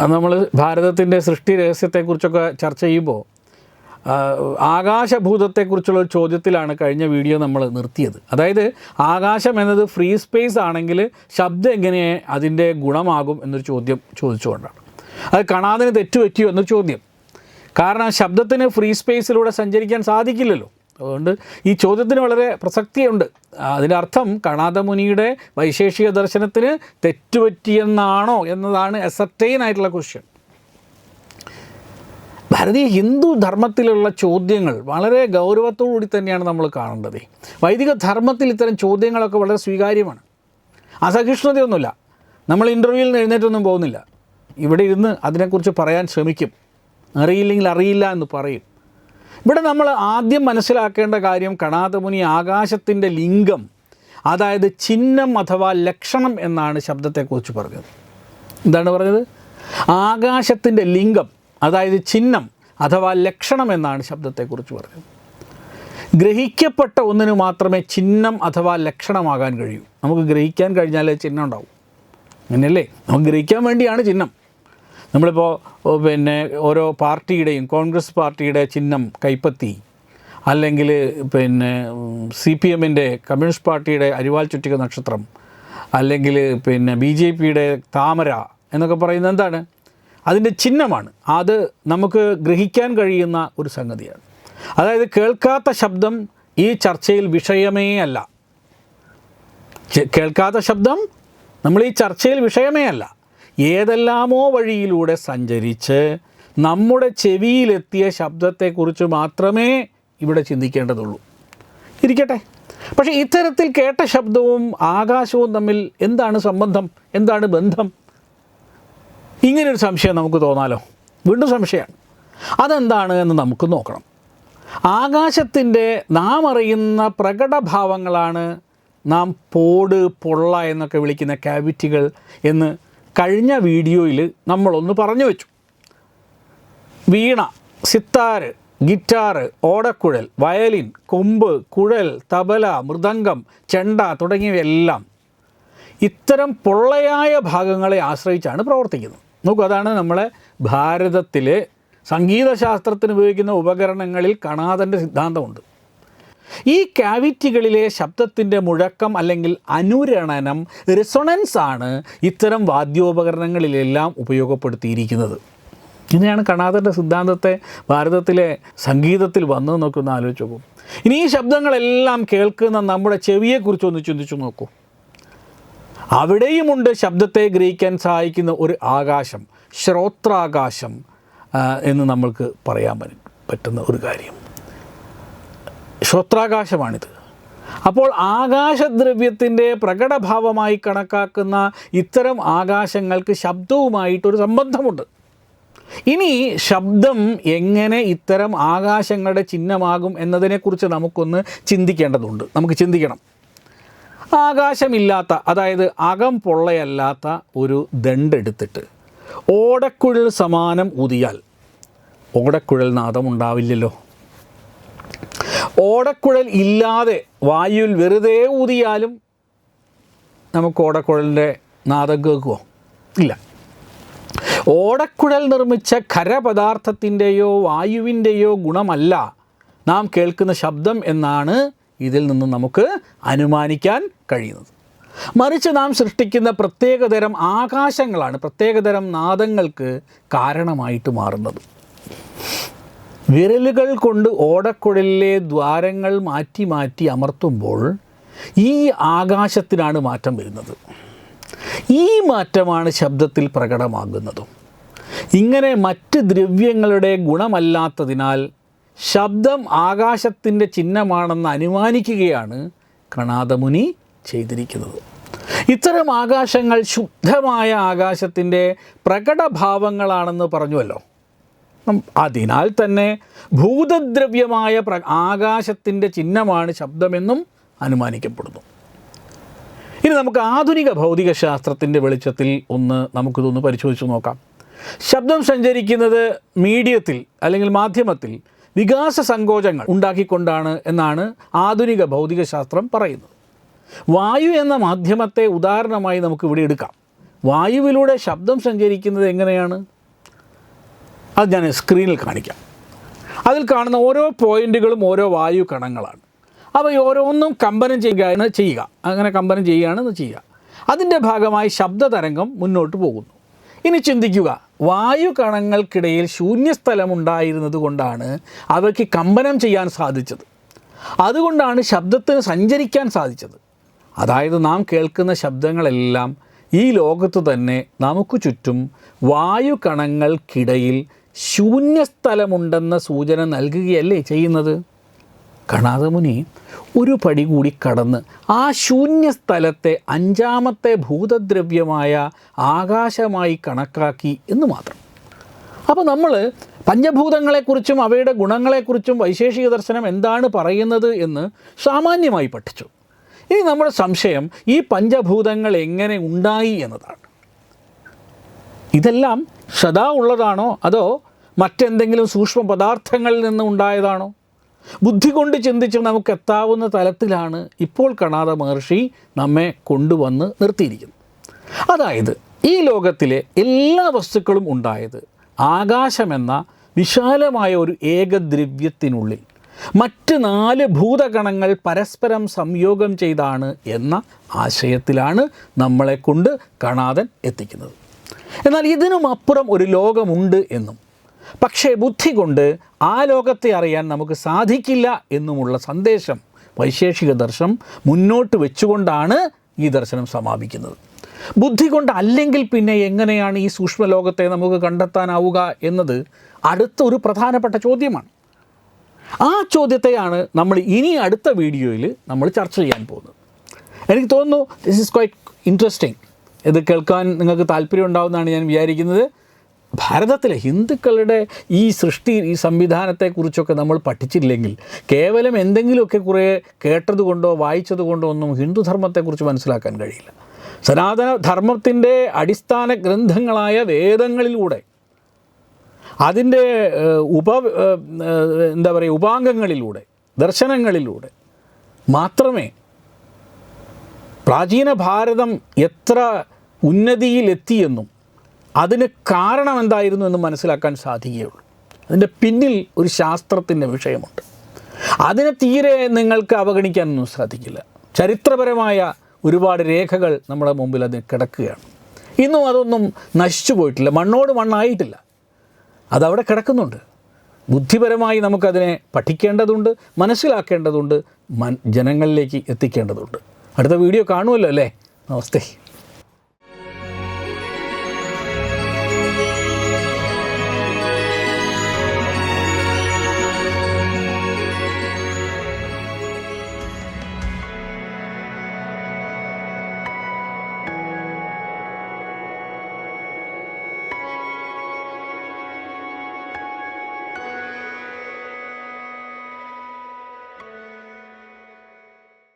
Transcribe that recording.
നമ്മൾ ഭാരതത്തിന്റെ സൃഷ്ടി രഹസ്യത്തെക്കുറിച്ചൊക്കെ ചർച്ച ചെയ്യുമ്പോൾ ആകാശഭൂതത്തെക്കുറിച്ചുള്ള ഒരു ചോദ്യത്തിലാണ് കഴിഞ്ഞ വീഡിയോ നമ്മൾ നിർത്തിയത്. അതായത് ആകാശം എന്നത് ഫ്രീ സ്പേസ് ആണെങ്കിൽ ശബ്ദം എങ്ങനെ അതിന്റെ ഗുണമാകും എന്നൊരു ചോദ്യം ചോദിച്ചുകൊണ്ടാണ്. അത് കാണാതിന് തെറ്റുപറ്റിയോ എന്നൊരു ചോദ്യം. കാരണം ശബ്ദത്തിന് ഫ്രീ സ്പേസിലൂടെ സഞ്ചരിക്കാൻ സാധിക്കില്ലല്ലോ. അതുകൊണ്ട് ഈ ചോദ്യത്തിന് വളരെ പ്രസക്തിയുണ്ട്. അതിന്റെ അർത്ഥം കണാദമുനിയുടെ വൈശേഷിക ദർശനത്തിന് തെറ്റുപറ്റിയെന്നാണോ എന്നതാണ് എസർട്ടൈൻ ആയിട്ടുള്ള ക്വസ്റ്റ്യൻ ഭാരതീയ ഹിന്ദു ധർമ്മത്തിലുള്ള ചോദ്യങ്ങൾ വളരെ ഗൗരവത്തോടുകൂടി തന്നെയാണ് നമ്മൾ കാണേണ്ടത്. വൈദിക ധർമ്മത്തിൽ ഇത്തരം ചോദ്യങ്ങളൊക്കെ വളരെ സ്വീകാര്യമാണ്. അസഹിഷ്ണുതയൊന്നുമില്ല. നമ്മൾ ഇന്റർവ്യൂവിൽ നിന്ന് എഴുന്നേറ്റൊന്നും പോകുന്നില്ല. ഇവിടെ ഇരുന്ന് അതിനെക്കുറിച്ച് പറയാൻ ശ്രമിക്കും. അറിയില്ലെങ്കിൽ അറിയില്ല എന്ന് പറയും. ഇവിടെ നമ്മൾ ആദ്യം മനസ്സിലാക്കേണ്ട കാര്യം കണാതമുനി ആകാശത്തിന്റെ ലിംഗം അതായത് ചിഹ്നം അഥവാ ലക്ഷണം എന്നാണ് ശബ്ദത്തെക്കുറിച്ച് പറഞ്ഞത്. എന്താണ് പറഞ്ഞത്? ആകാശത്തിന്റെ ലിംഗം അതായത് ചിഹ്നം അഥവാ ലക്ഷണം എന്നാണ് ശബ്ദത്തെക്കുറിച്ച് പറഞ്ഞത്. ഗ്രഹിക്കപ്പെട്ട ഒന്നിന് മാത്രമേ ചിഹ്നം അഥവാ ലക്ഷണമാകാൻ കഴിയൂ. നമുക്ക് ഗ്രഹിക്കാൻ കഴിഞ്ഞാലേ ചിഹ്നം ഉണ്ടാവും. അങ്ങനെയല്ലേ? നമുക്ക് ഗ്രഹിക്കാൻ വേണ്ടിയാണ് ചിഹ്നം. നമ്മളിപ്പോൾ പിന്നെ ഓരോ പാർട്ടിയുടെയും കോൺഗ്രസ് പാർട്ടിയുടെ ചിഹ്നം കൈപ്പത്തി. അല്ലെങ്കിൽ പിന്നെ സി പി എമ്മിന്റെ കമ്മ്യൂണിസ്റ്റ് പാർട്ടിയുടെ അരിവാൾ ചുറ്റിക നക്ഷത്രം. അല്ലെങ്കിൽ പിന്നെ ബി ജെ പിയുടെ താമര എന്നൊക്കെ പറയുന്നത് എന്താണ്? അതിന്റെ ചിഹ്നമാണ്. അത് നമുക്ക് ഗ്രഹിക്കാൻ കഴിയുന്ന ഒരു സംഗതിയാണ്. അതായത് കേൾക്കാത്ത ശബ്ദം ഈ ചർച്ചയിൽ വിഷയമേ അല്ല. കേൾക്കാത്ത ശബ്ദം നമ്മൾ ഈ ചർച്ചയിൽ വിഷയമേ അല്ല. ഏതെല്ലാമോ വഴിയിലൂടെ സഞ്ചരിച്ച് നമ്മുടെ ചെവിയിലെത്തിയ ശബ്ദത്തെക്കുറിച്ച് മാത്രമേ ഇവിടെ ചിന്തിക്കേണ്ടതുള്ളൂ. ഇരിക്കട്ടെ. പക്ഷേ ഇത്തരത്തിൽ കേട്ട ശബ്ദവും ആകാശവും തമ്മിൽ എന്താണ് സംബന്ധം? എന്താണ് ബന്ധം? ഇങ്ങനൊരു സംശയം നമുക്ക് തോന്നാലോ? വീണ്ടും സംശയമാണ്. അതെന്താണ് എന്ന് നമുക്ക് നോക്കണം. ആകാശത്തിന്റെ നാം അറിയുന്ന പ്രകടഭാവങ്ങളാണ് നാം പോട് പൊള്ള എന്നൊക്കെ വിളിക്കുന്ന ക്യാവിറ്റികൾ എന്ന് കഴിഞ്ഞ വീഡിയോയിൽ നമ്മളൊന്ന് പറഞ്ഞു വെച്ചു. വീണ സിത്താറ് ഗിറ്റാറ് ഓടക്കുഴൽ വയലിൻ കൊമ്പ് കുഴൽ തബല മൃദംഗം ചെണ്ട തുടങ്ങിയവയെല്ലാം ഇത്തരം പൊള്ളയായ ഭാഗങ്ങളെ ആശ്രയിച്ചാണ് പ്രവർത്തിക്കുന്നത്. നോക്കൂ അതാണ് നമ്മളെ ഭാരതത്തിലെ സംഗീതശാസ്ത്രത്തിന് ഉപയോഗിക്കുന്ന ഉപകരണങ്ങളിൽ കണാദന്റെ സിദ്ധാന്തമുണ്ട്. ഈ ക്യാവിറ്റികളിലെ ശബ്ദത്തിന്റെ മുഴക്കം അല്ലെങ്കിൽ അനുരണനം റിസൊണൻസ് ആണ് ഇത്തരം വാദ്യോപകരണങ്ങളിലെല്ലാം ഉപയോഗപ്പെടുത്തിയിരിക്കുന്നത്. ഇങ്ങനെയാണ് കണാതന്റെ സിദ്ധാന്തത്തെ ഭാരതത്തിലെ സംഗീതത്തിൽ വന്നു നോക്കുന്ന ആലോചിച്ച് നോക്കും. ഇനി ഈ ശബ്ദങ്ങളെല്ലാം കേൾക്കുന്ന നമ്മുടെ ചെവിയെക്കുറിച്ച് ഒന്ന് ചിന്തിച്ചു നോക്കൂ. അവിടെയുമുണ്ട് ശബ്ദത്തെ ഗ്രഹിക്കാൻ സഹായിക്കുന്ന ഒരു ആകാശം ശ്രോത്രാകാശം എന്ന് നമ്മൾക്ക് പറയാൻ പറ്റുന്ന ഒരു കാര്യം. ശ്രോത്രാകാശമാണിത്. അപ്പോൾ ആകാശദ്രവ്യത്തിന്റെ പ്രകടഭാവമായി കണക്കാക്കുന്ന ഇത്തരം ആകാശങ്ങൾക്ക് ശബ്ദവുമായിട്ടൊരു സംബന്ധമുണ്ട്. ഇനി ശബ്ദം എങ്ങനെ ഇത്തരം ആകാശങ്ങളുടെ ചിഹ്നമാകും എന്നതിനെക്കുറിച്ച് നമുക്കൊന്ന് ചിന്തിക്കേണ്ടതുണ്ട്. നമുക്ക് ചിന്തിക്കണം. ആകാശമില്ലാത്ത അതായത് അകം പൊള്ളയല്ലാത്ത ഒരു ദണ്ടെടുത്തിട്ട് ഓടക്കുഴൽ സമാനം ഊതിയാൽ ഓടക്കുഴൽ നാദം ഉണ്ടാവില്ലല്ലോ. ഓടക്കുഴൽ ഇല്ലാതെ വായുവിൽ വെറുതെ ഊതിയാലും നമുക്ക് ഓടക്കുഴലിന്റെ നാദം കേൾക്കുമോ ഇല്ല. ഓടക്കുഴൽ നിർമ്മിച്ച ഖരപദാർത്ഥത്തിന്റെയോ വായുവിന്റെയോ ഗുണമല്ല നാം കേൾക്കുന്ന ശബ്ദം എന്നാണ് ഇതിൽ നിന്ന് നമുക്ക് അനുമാനിക്കാൻ കഴിയുന്നത്. മറിച്ച് നാം സൃഷ്ടിക്കുന്ന പ്രത്യേകതരം ആകാശങ്ങളാണ് പ്രത്യേകതരം നാദങ്ങൾക്ക് കാരണമായിട്ട് മാറുന്നത്. വിരലുകൾ കൊണ്ട് ഓടക്കുഴലിലെ ദ്വാരങ്ങൾ മാറ്റി മാറ്റി അമർത്തുമ്പോൾ ഈ ആകാശത്തിനാണ് മാറ്റം വരുന്നത്. ഈ മാറ്റമാണ് ശബ്ദത്തിൽ പ്രകടമാകുന്നതും. ഇങ്ങനെ മറ്റ് ദ്രവ്യങ്ങളുടെ ഗുണമല്ലാത്തതിനാൽ ശബ്ദം ആകാശത്തിന്റെ ചിഹ്നമാണെന്ന് അനുമാനിക്കുകയാണ് കണാദമുനി ചെയ്തിരിക്കുന്നത്. ഇത്തരം ആകാശങ്ങൾ ശുദ്ധമായ ആകാശത്തിന്റെ പ്രകടഭാവങ്ങളാണെന്ന് പറഞ്ഞുവല്ലോ. അതിനാൽ തന്നെ ഭൂതദ്രവ്യമായ പ്ര ആകാശത്തിന്റെ ചിഹ്നമാണ് ശബ്ദമെന്നും അനുമാനിക്കപ്പെടുന്നു. ഇനി നമുക്ക് ആധുനിക ഭൗതിക ശാസ്ത്രത്തിന്റെ വെളിച്ചത്തിൽ ഒന്ന് നമുക്കിതൊന്ന് പരിശോധിച്ച് നോക്കാം. ശബ്ദം സഞ്ചരിക്കുന്നത് മീഡിയത്തിൽ അല്ലെങ്കിൽ മാധ്യമത്തിൽ വികാസ സങ്കോചങ്ങൾ ഉണ്ടാക്കിക്കൊണ്ടാണ് എന്നാണ് ആധുനിക ഭൗതിക ശാസ്ത്രം പറയുന്നത്. വായു എന്ന മാധ്യമത്തെ ഉദാഹരണമായി നമുക്ക് ഇവിടെ എടുക്കാം. വായുവിലൂടെ ശബ്ദം സഞ്ചരിക്കുന്നത് എങ്ങനെയാണ്? അത് ഞാൻ സ്ക്രീനിൽ കാണിക്കാം. അതിൽ കാണുന്ന ഓരോ പോയിന്റുകളും ഓരോ വായു കണങ്ങളാണ്. അവ ഓരോന്നും കമ്പനം ചെയ്യുക എന്ന് ചെയ്യുക. അങ്ങനെ കമ്പനം ചെയ്യുകയാണെന്ന് ചെയ്യുക. അതിന്റെ ഭാഗമായി ശബ്ദതരംഗം മുന്നോട്ട് പോകുന്നു. ഇനി ചിന്തിക്കുക. വായു കണങ്ങൾക്കിടയിൽ ശൂന്യസ്ഥലമുണ്ടായിരുന്നത് കൊണ്ടാണ് അവയ്ക്ക് കമ്പനം ചെയ്യാൻ സാധിച്ചത്. അതുകൊണ്ടാണ് ശബ്ദത്തിന് സഞ്ചരിക്കാൻ സാധിച്ചത്. അതായത് നാം കേൾക്കുന്ന ശബ്ദങ്ങളെല്ലാം ഈ ലോകത്ത് തന്നെ നമുക്ക് ചുറ്റും വായു കണങ്ങൾക്കിടയിൽ ശൂന്യസ്ഥലമുണ്ടെന്ന സൂചന നൽകുകയല്ലേ ചെയ്യുന്നത്? കണാദമുനി ഒരു പടി കൂടി കടന്ന് ആ ശൂന്യസ്ഥലത്തെ അഞ്ചാമത്തെ ഭൂതദ്രവ്യമായ ആകാശമായി കണക്കാക്കി എന്ന് മാത്രം. അപ്പോൾ നമ്മൾ പഞ്ചഭൂതങ്ങളെക്കുറിച്ചും അവയുടെ ഗുണങ്ങളെക്കുറിച്ചും വൈശേഷിക ദർശനം എന്താണ് പറയുന്നത് എന്ന് സാമാന്യമായി പഠിച്ചു. ഇനി നമ്മുടെ സംശയം ഈ പഞ്ചഭൂതങ്ങൾ എങ്ങനെ ഉണ്ടായി എന്നതാണ്. ഇതെല്ലാം സദാ ഉള്ളതാണോ അതോ മറ്റെന്തെങ്കിലും സൂക്ഷ്മ പദാർത്ഥങ്ങളിൽ നിന്ന് ഉണ്ടായതാണോ? ബുദ്ധി കൊണ്ട് ചിന്തിച്ച് നമുക്ക് എത്താവുന്ന തലത്തിലാണ് ഇപ്പോൾ കാണാതെ മഹർഷി നമ്മെ കൊണ്ടുവന്ന് നിർത്തിയിരിക്കുന്നത്. അതായത് ഈ ലോകത്തിലെ എല്ലാ വസ്തുക്കളും ഉണ്ടായത് ആകാശമെന്ന വിശാലമായ ഒരു ഏകദ്രവ്യത്തിനുള്ളിൽ. മറ്റ് നാല് ഭൂതഗണങ്ങൾ പരസ്പരം സംയോഗം ചെയ്താണ് എന്ന ആശയത്തിലാണ് നമ്മളെ കൊണ്ട് കാണാതൻ എത്തിക്കുന്നത്. എന്നാൽ ഇതിനും അപ്പുറം ഒരു ലോകമുണ്ട് എന്നും പക്ഷേ ബുദ്ധി കൊണ്ട് ആ ലോകത്തെ അറിയാൻ നമുക്ക് സാധിക്കില്ല എന്നുമുള്ള സന്ദേശം വൈശേഷിക ദർശനം മുന്നോട്ട് വെച്ചുകൊണ്ടാണ് ഈ ദർശനം സമാപിക്കുന്നത്. ബുദ്ധി കൊണ്ട് അല്ലെങ്കിൽ പിന്നെ എങ്ങനെയാണ് ഈ സൂക്ഷ്മ ലോകത്തെ നമുക്ക് കണ്ടെത്താനാവുക എന്നത് അടുത്ത ഒരു പ്രധാനപ്പെട്ട ചോദ്യമാണ്. ആ ചോദ്യത്തെയാണ് നമ്മൾ ഇനി അടുത്ത വീഡിയോയിൽ നമ്മൾ ചർച്ച ചെയ്യാൻ പോകുന്നത്. എനിക്ക് തോന്നുന്നു ദിസ് ഇസ് ക്വൈറ്റ് ഇൻട്രസ്റ്റിംഗ് ഇത് കേൾക്കാൻ നിങ്ങൾക്ക് താല്പര്യം ഉണ്ടാവുമെന്നാണ് ഞാൻ വിചാരിക്കുന്നത്. ഭാരതത്തിലെ ഹിന്ദുക്കളുടെ ഈ സൃഷ്ടി ഈ സംവിധാനത്തെക്കുറിച്ചൊക്കെ നമ്മൾ പഠിച്ചില്ലെങ്കിൽ കേവലം എന്തെങ്കിലുമൊക്കെ കുറേ കേട്ടതുകൊണ്ടോ വായിച്ചതുകൊണ്ടോ ഒന്നും ഹിന്ദുധർമ്മത്തെക്കുറിച്ച് മനസ്സിലാക്കാൻ കഴിയില്ല. സനാതന ധർമ്മത്തിന്റെ അടിസ്ഥാന ഗ്രന്ഥങ്ങളായ വേദങ്ങളിലൂടെ അതിന്റെ ഉപ എന്താ പറയുക ഉപാംഗങ്ങളിലൂടെ ദർശനങ്ങളിലൂടെ മാത്രമേ പ്രാചീന ഭാരതം എത്ര ഉന്നതിയിലെത്തിയെന്നും അതിന് കാരണം എന്തായിരുന്നു എന്ന് മനസ്സിലാക്കാൻ സാധിക്കുകയുള്ളൂ. അതിന്റെ പിന്നിൽ ഒരു ശാസ്ത്രത്തിന്റെ വിഷയമുണ്ട്. അതിനെ തീരെ നിങ്ങൾക്ക് അവഗണിക്കാനൊന്നും സാധിക്കില്ല. ചരിത്രപരമായ ഒരുപാട് രേഖകൾ നമ്മുടെ മുമ്പിൽ അത് കിടക്കുകയാണ്. ഇന്നും അതൊന്നും നശിച്ചു പോയിട്ടില്ല. മണ്ണോട് മണ്ണായിട്ടില്ല. അതവിടെ കിടക്കുന്നുണ്ട്. ബുദ്ധിപരമായി നമുക്കതിനെ പഠിക്കേണ്ടതുണ്ട് മനസ്സിലാക്കേണ്ടതുണ്ട് ജനങ്ങളിലേക്ക് എത്തിക്കേണ്ടതുണ്ട്. അടുത്ത വീഡിയോ കാണുമല്ലോ അല്ലേ? നമസ്തേ.